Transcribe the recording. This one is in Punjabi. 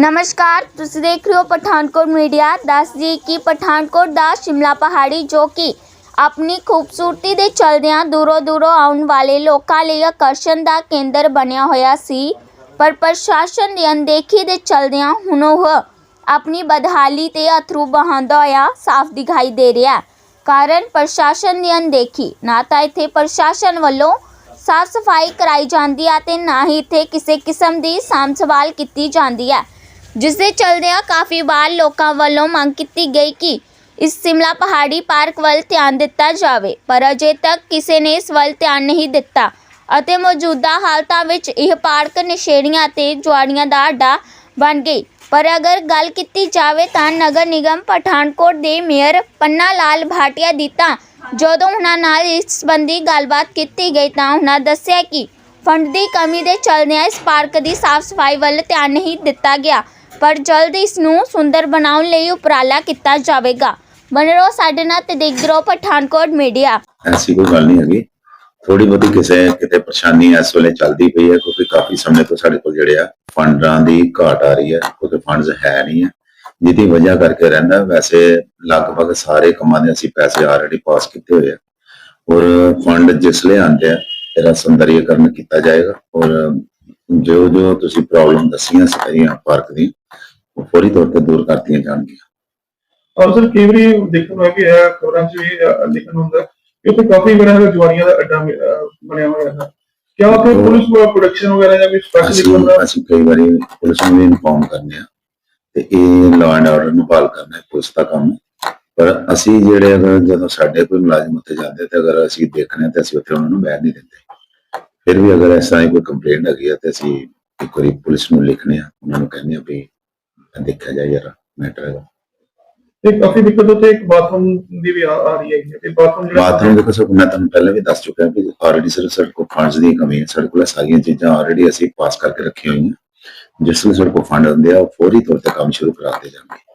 ਨਮਸਕਾਰ, ਤੁਸੀਂ ਦੇਖ ਰਹੇ ਹੋ ਪਠਾਨਕੋਟ ਮੀਡੀਆ। ਦੱਸ ਜੀ ਕਿ ਪਠਾਨਕੋਟ ਦਾ ਸ਼ਿਮਲਾ ਪਹਾੜੀ, ਜੋ ਕਿ ਆਪਣੀ ਖੂਬਸੂਰਤੀ ਦੇ ਚਲਦਿਆਂ ਦੂਰੋਂ ਦੂਰੋਂ ਆਉਣ ਵਾਲੇ ਲੋਕਾਂ ਲਈ ਆਕਰਸ਼ਣ ਦਾ ਕੇਂਦਰ ਬਣਿਆ ਹੋਇਆ ਸੀ, ਪਰ ਪ੍ਰਸ਼ਾਸਨ ਦੀ ਅਣਦੇਖੀ ਦੇ ਚਲਦਿਆਂ ਹੁਣ ਉਹ ਆਪਣੀ ਬਦਹਾਲੀ ਤੇ ਅਥਰੂ ਬਹਾਉਂਦਾ ਹੋਇਆ ਸਾਫ਼ ਦਿਖਾਈ ਦੇ ਰਿਹਾ। ਹੈ ਕਾਰਨ ਪ੍ਰਸ਼ਾਸਨ ਦੀ ਅਣਦੇਖੀ। ਨਾ ਤਾਂ ਇੱਥੇ ਪ੍ਰਸ਼ਾਸਨ ਵੱਲੋਂ ਸਾਫ਼ ਸਫ਼ਾਈ ਕਰਾਈ ਜਾਂਦੀ ਹੈ ਤੇ ਨਾ ਹੀ ਇੱਥੇ ਕਿਸੇ ਕਿਸਮ ਦੀ ਸਾਂਭ ਸੰਭਾਲ ਕੀਤੀ ਜਾਂਦੀ ਹੈ ਜਿਸ ਦੇ ਚਲਦਿਆਂ ਕਾਫੀ ਵਾਰ ਲੋਕਾਂ ਵੱਲੋਂ ਮੰਗ ਕੀਤੀ ਗਈ ਕਿ ਇਸ ਸਿਮਲਾ ਪਹਾੜੀ ਪਾਰਕ ਵੱਲ ਧਿਆਨ ਦਿੱਤਾ ਜਾਵੇ, ਪਰ ਅਜੇ ਤੱਕ ਕਿਸੇ ਨੇ ਇਸ ਵੱਲ ਧਿਆਨ ਨਹੀਂ ਦਿੱਤਾ ਅਤੇ ਮੌਜੂਦਾ ਹਾਲਤਾਂ ਵਿੱਚ ਇਹ ਪਾਰਕ ਨਸ਼ੇੜੀਆਂ ਅਤੇ ਜੁਆੜੀਆਂ ਦਾ ਅੱਡਾ ਬਣ ਗਈ। ਪਰ ਅਗਰ ਗੱਲ ਕੀਤੀ ਜਾਵੇ ਤਾਂ ਨਗਰ ਨਿਗਮ ਪਠਾਨਕੋਟ ਦੇ ਮੇਅਰ ਪੰਨਾ ਲਾਲ ਭਾਟੀਆ ਦੀ ਤਾਂ ਜਦੋਂ ਉਹਨਾਂ ਨਾਲ ਇਸ ਸੰਬੰਧੀ ਗੱਲਬਾਤ ਕੀਤੀ ਗਈ ਤਾਂ ਉਹਨਾਂ ਦੱਸਿਆ ਕਿ ਫੰਡ ਦੀ ਕਮੀ ਦੇ ਚਲਦਿਆਂ ਇਸ ਪਾਰਕ ਦੀ ਸਾਫ਼ ਸਫ਼ਾਈ ਵੱਲ ਧਿਆਨ ਨਹੀਂ ਦਿੱਤਾ ਗਿਆ। ਪਰ ਜਲਦ ਇਸ ਨੂੰ ਸੁੰਦਰ ਬਣਾਉਣ ਲਈ ਉਪਰਾਲਾ ਕੀਤਾ ਜਾਵੇਗਾ। ਬਣੇ ਰਹੋ ਸਾਡੇ ਨਾਲ ਤੇ ਦੇਖਦੇ ਰਹੋ ਪਠਾਨਕੋਟ ਮੀਡੀਆ। ਐਸੀ ਕੋਈ ਗੱਲ ਨਹੀਂ ਹੈਗੀ। ਥੋੜੀ ਬਹੁਤੀ ਕਿਸੇ ਕਿਤੇ ਪਰੇਸ਼ਾਨੀ ਇਸ ਵੇਲੇ ਚੱਲਦੀ ਪਈ ਹੈ, ਕਿਉਂਕਿ ਕਾਫੀ ਸਮੇਂ ਤੋਂ ਸਾਡੇ ਕੋਲ ਜਿਹੜੇ ਆ ਫੰਡਾਂ ਦੀ ਘਾਟ ਆ ਰਹੀ ਹੈ, ਕਿਉਂਕਿ ਫੰਡਸ ਹੈ ਨਹੀਂ ਹੈ। ਜਿਹਦੀ ਵਜ੍ਹਾ ਕਰਕੇ ਰਹਿੰਦਾ, ਵੈਸੇ ਲਗਭਗ ਸਾਰੇ ਕੰਮਾਂ ਦੇ ਅਸੀਂ ਪੈਸੇ ਆਲਰੇਡੀ ਪਾਸ ਕੀਤੇ ਹੋਏ ਆ। ਔਰ ਫੰਡ ਜਿਸ ਲਈ ਆਉਂਦੇ ਆ, ਇਹਦਾ ਸੁੰਦਰੀਕਰਨ ਕੀਤਾ ਜਾਏਗਾ। ਔਰ ਜੋ ਜੋ ਤੁਸੀਂ ਪ੍ਰੋਬਲਮ ਦੱਸੀਆਂ ਸਾਰੀਆਂ ਪਾਰਕ ਦੀ ਉਹ ਫੌਰੀ ਤੌਰ ਤੇ ਦੂਰ ਕਰਤੀਆਂ ਜਾਣਗੀਆਂ। ਔਰ ਸਰ ਕਈ ਵਾਰੀ ਦੇਖਣ ਨੂੰ ਆ ਕਿ ਖਬਰਾਂ 'ਚ ਵੀ ਅਹ, ਲਿਖਣ ਨੂੰ ਹੁੰਦਾ ਕਿ ਉੱਥੇ ਕਾਫੀ ਬੜਾ ਹੈਗਾ ਜਵਾਨੀਆਂ ਦਾ ਅੱਡਾ ਅਹ, ਬਣਿਆ ਹੋਇਆ ਹੈ। ਕਿਆ ਉੱਥੇ ਪੁਲਿਸ ਪ੍ਰੋਡਕਸ਼ਨ ਵਗੈਰਾ ਜਾਂ ਕੋਈ ਸਪੈਸ਼ਲ ਅਸੀਂ ਬੰਦਾ ਅਸੀਂ ਕਈ ਵਾਰੀ ਪੁਲਿਸ ਨੂੰ ਵੀ ਇਨਫੋਰਮ ਕਰਨੇ ਆ ਤੇ ਇਹ ਲਾਅ ਐਂਡ ਆਰਡਰ ਨੂੰ ਬਹਾਲ ਕਰਨਾ ਹੈ ਪੁਲਿਸ ਦਾ ਕੰਮ। ਹੈ ਪਰ ਅਸੀਂ ਜਿਹੜੇ ਅਗਰ ਜਦੋਂ ਸਾਡੇ ਕੋਈ ਮੁਲਾਜ਼ਮ ਉੱਤੇ ਜਾਂਦੇ ਤੇ ਅਗਰ ਅਸੀਂ ਦੇਖਣੇ ਤੇ ਅਸੀਂ ਉੱਥੇ ਉਹਨਾਂ ਨੂੰ ਬੈਠ ਨਹੀਂ ਦਿੰਦੇ। ਫਿਰ ਵੀ ਅਗਰ ਐਸਾ ਹੀ ਕੋਈ ਕੰਪਲੇਂਟ ਹੈਗੀ ਹੈ ਤੇ ਅਸੀਂ ਇੱਕ ਵਾਰੀ ਪੁਲਿਸ ਨੂੰ ਲਿਖਨੇ ਆ ਉਹਨਾਂ ਨੂੰ ਕਹਿੰਦੇ ਆ ਵੀ ਦੇਖਿਆ ਜਾਏ ਯਾਰ ਮੈਟਰ ਹੈਗਾ ਤੇ ਕਾਫੀ ਦਿੱਕਤ ਉੱਥੇ ਇੱਕ ਬਾਥਰੂਮ ਦੀ ਵੀ ਆ ਆ ਰਹੀ ਹੈ ਤੇ ਬਾਥਰੂਮ ਜਿਹੜਾ ਬਾਥਰੂਮ ਦੇਖੋ ਸਰ ਮੈਂ ਤੁਹਾਨੂੰ ਪਹਿਲਾਂ ਵੀ ਦੱਸ ਚੁੱਕਾ ਕਿ ਆਲਰੇਡੀ ਸਰ ਸਾਡੇ ਕੋਲ ਫੰਡਸ ਦੀ ਕਮੀ ਹੈ ਸਾਡੇ ਕੋਲ ਸਾਰੀਆਂ ਚੀਜ਼ਾਂ ਆਲਰੇਡੀ ਅਸੀਂ ਪਾਸ ਕਰਕੇ ਰੱਖੀਆਂ ਹੋਈਆਂ। ਜਿਸ ਵਿੱਚ ਸਾਡੇ ਕੋਲ ਫੰਡ ਹੁੰਦੇ ਆ ਉਹ ਫੌਰੀ ਤੌਰ ਤੇ ਕੰਮ ਸ਼ੁਰੂ ਕਰਾਤੇ ਜਾਣਗੇ।